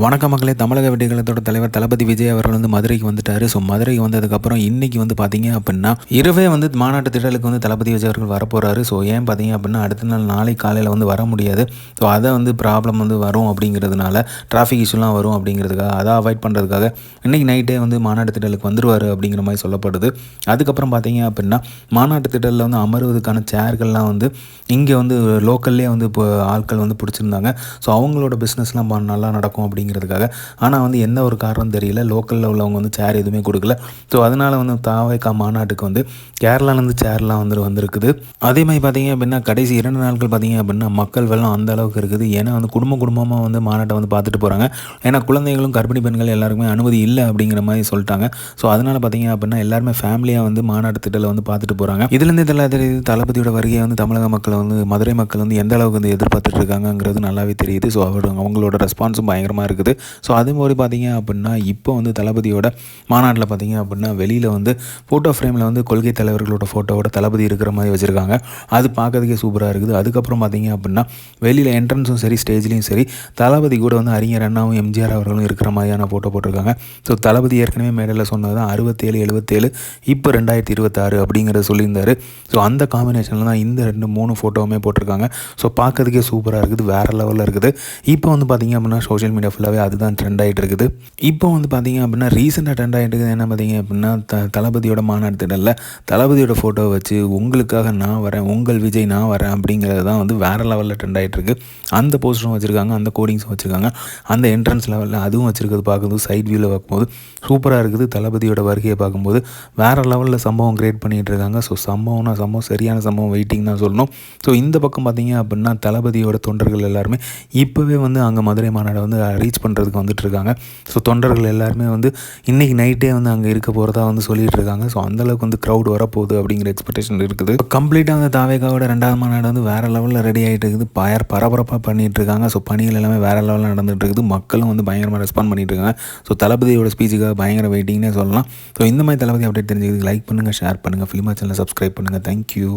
வணக்க மக்களே. தமிழக வெட்டிகளத்தோட தலைவர் தளபதி விஜய் அவர்கள் வந்து மதுரைக்கு வந்துட்டாரு. ஸோ மதுரைக்கு வந்ததுக்கப்புறம் இன்னைக்கு வந்து பார்த்தீங்க அப்படின்னா இரவே வந்து மாநாட்டு திடலுக்கு வந்து தளபதி விஜய் அவர்கள் வரப்போகிறாரு ஸோ ஏன் பார்த்தீங்க அப்படின்னா அடுத்த நாள் நாளை காலையில் வந்து வர முடியாது. ஸோ அதை வந்து ப்ராப்ளம் வந்து வரும் அப்படிங்கிறதுனால டிராஃபிக் இஷ்யூலாம் வரும் அப்படிங்கிறதுக்காக அதை அவாய்ட் பண்ணுறதுக்காக இன்னைக்கு நைட்டே வந்து மாநாட்டு திடலுக்கு வந்துருவார் அப்படிங்கிற மாதிரி சொல்லப்படுது. அதுக்கப்புறம் பார்த்தீங்க அப்படின்னா மாநாட்டு திடலில் வந்து அமருவதுக்கான சேர்கள்லாம் வந்து இங்கே வந்து லோக்கல்லே வந்து இப்போ ஆட்கள் வந்து பிடிச்சிருந்தாங்க. ஸோ அவங்களோட பிஸ்னஸ்லாம் நல்லா நடக்கும் அப்படிங்கிறதுக்காக. ஆனால் வந்து எந்த ஒரு காரணம் தெரியல. லோக்கலில் உள்ளவங்க வந்து சேர் எதுவுமே கொடுக்கல. ஸோ அதனால் வந்து தாவைக்கா மாநாட்டுக்கு வந்து கேரளாலேருந்து சேர்லாம் வந்து வந்திருக்குது. அதே மாதிரி பார்த்தீங்க அப்படின்னா கடைசி இரண்டு நாட்கள் பார்த்தீங்க அப்படின்னா மக்கள் வெள்ளம் அந்த அளவுக்கு இருக்குது. ஏன்னா வந்து குடும்ப குடும்பமாக வந்து மாநாட்டை வந்து பார்த்துட்டு போகிறாங்க ஏன்னா குழந்தைகளும் கர்ப்பிணி பெண்கள் எல்லாருக்குமே அனுமதி இல்லை அப்படிங்கிற மாதிரி சொல்லிட்டாங்க. ஸோ அதனால் பார்த்தீங்க அப்படின்னா எல்லாருமே ஃபேமிலியாக வந்து மாநாட்டு திட்டத்தில் வந்து பார்த்துட்டு போகிறாங்க இதுலேருந்து இதெல்லாம் தெரியுது. தளபதியோட வருகையை வந்து தமிழக மக்கள் வந்து மதுரை மக்கள் வந்து எந்த அளவுக்கு வந்து எதிர்பார்த்துட்டு இருக்காங்கிறது நல்லாவே தெரியுது. ஸோ அவர் அவங்களோட ரெஸ்பான்ஸும் பயங்கரமாக இருக்குது இருக்குது. ஸோ அதே மாதிரி பார்த்தீங்க அப்படின்னா இப்போ வந்து தளபதியோட மாநாட்டில் பார்த்தீங்க அப்படின்னா வெளியில் வந்து ஃபோட்டோ ஃப்ரேமில் வந்து கொள்கை தலைவர்களோட ஃபோட்டோவோட தளபதி இருக்கிற மாதிரி வச்சுருக்காங்க. அது பார்க்கறதுக்கே சூப்பராக இருக்குது. அதுக்கப்புறம் பார்த்தீங்க அப்படின்னா வெளியில் என்ட்ரன்ஸும் சரி ஸ்டேஜ்லேயும் சரி தளபதி கூட வந்து அறிஞர் அண்ணாவும் எம்ஜிஆர் அவர்களும் இருக்கிற மாதிரியான ஃபோட்டோ போட்டிருக்காங்க. ஸோ தளபதி ஏற்கனவே மேடையில் சொன்னது தான் அறுபத்தேழு எழுபத்தேழு இப்போ ரெண்டாயிரத்தி இருபத்தாறு அப்படிங்கிறத சொல்லியிருந்தார். ஸோ அந்த காம்பினேஷனில் தான் இந்த ரெண்டு மூணு ஃபோட்டோவுமே போட்டிருக்காங்க. ஸோ பார்க்கறதுக்கே சூப்பராக இருக்குது. வேறு லெவலில் இருக்குது. இப்போ வந்து பார்த்தீங்க அப்படின்னா சோஷியல் மீடியா ஃபுல்லாகவே அதுதான் ட்ரெண்ட் ஆகிட்டு இருக்குது இப்போ வந்து பார்த்தீங்க அப்படின்னா ரீசெண்டாக ட்ரெண்ட் ஆகிட்டு இருக்குது என்ன பார்த்தீங்க அப்படின்னா த தளபதியோட மாநாடு திடலில் தளபதியோட ஃபோட்டோ வச்சு உங்களுக்காக நான் வரேன் உங்கள் விஜய் நான் வரேன் அப்படிங்கிறது தான் வந்து வேறு லெவலில் ட்ரெண்ட் ஆகிட்டு இருக்குது அந்த போஸ்டரும் வச்சுருக்காங்க அந்த கோடிங்ஸும் வச்சுருக்காங்க. அந்த என்ட்ரன்ஸ் லெவலில் அதுவும் வச்சுருக்கிறது பார்க்கும்போது சைட் வியூவில் பார்க்கும்போது சூப்பராக இருக்குது. தளபதியோட வருகையை பார்க்கும்போது வேறு லெவலில் சம்பவம் கிரியேட் பண்ணிகிட்டு இருக்காங்க ஸோ சம்பவம்னா சம்பவம் சரியான சம்பவம் வெயிட்டிங் தான் சொல்லணும். ஸோ இந்த பக்கம் பார்த்தீங்க அப்படின்னா தளபதியோட தொண்டர்கள் எல்லாருமே இப்போவே வந்து அங்கே மதுரை மாநாடு வந்து ரீச் பண்ணுறதுக்கு வந்துட்டுருக்காங்க. ஸோ தொண்டர்கள் எல்லாருமே வந்து இன்றைக்கி நைட்டே வந்து அங்கே இருக்க போகிறதா வந்து சொல்லிட்டு இருக்காங்க ஸோ அந்தளவுக்கு வந்து க்ரௌட் வரப்போகுது அப்படிங்கிற எக்ஸ்பெக்டேஷன் இருக்குது. கம்ப்ளீட்டாக வந்து தாவேகாவோட ரெண்டாவது மாநாடு வந்து வேறு லெவலில் ரெடி ஆகிட்டு இருக்குது. பயர் பரபரப்பாக பண்ணிகிட்டு இருக்காங்க ஸோ பணிகள் எல்லாமே வேறு லெவலில் நடந்துகிட்டு இருக்குது மக்களும் வந்து பயங்கரமாக ரெஸ்பாண்ட் பண்ணிட்டு இருக்காங்க ஸோ தளபதியோட ஸ்பீச்சுக்காக பயங்கர வெயிட்டிங்னே சொல்லலாம். ஸோ இந்த மாதிரி தளபதி அப்டேட் தெரிஞ்சுக்கிறதுக்கு லைக் பண்ணுங்கள் ஷேர் பண்ணுங்கள் ஃபிலிமா சேனல் சப்ஸ்கிரைப் பண்ணுங்கள் தேங்க்யூ